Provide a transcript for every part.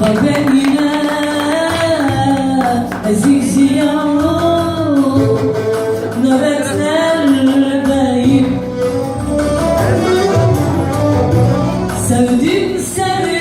Kalbimine ezik ziyanlı nöbetler beyim Sevdim seni.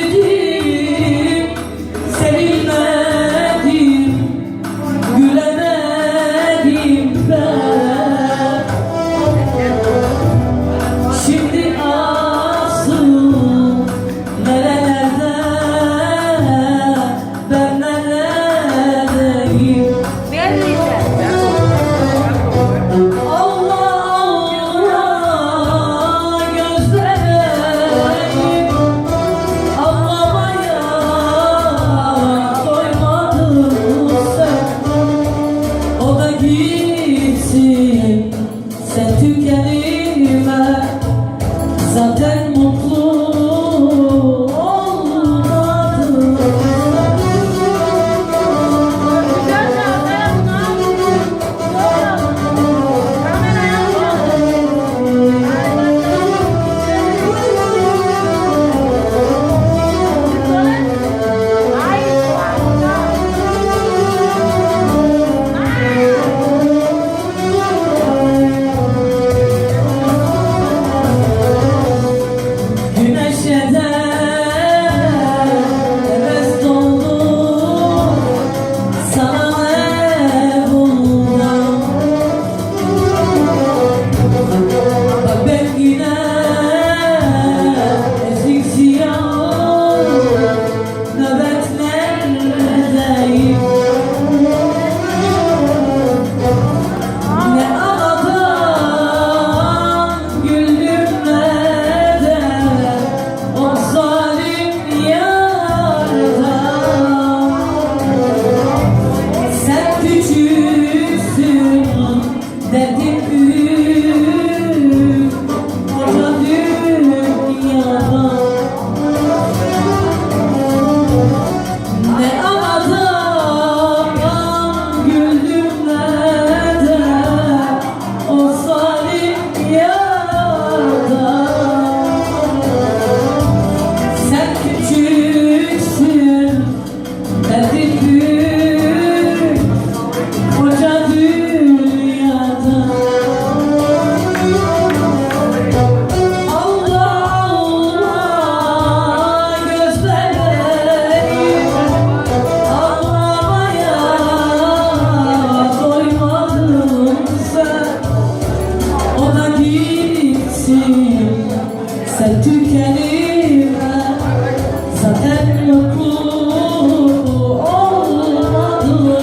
pieces, set together. Sen tükenir Zaten yokum Olmadım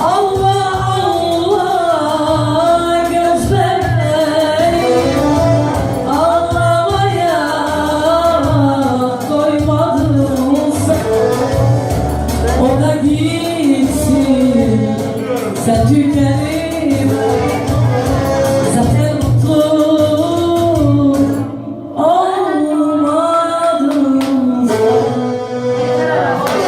Allah Allah Gözler Ağlamaya Koymadım O da gitsin. Sen tükenir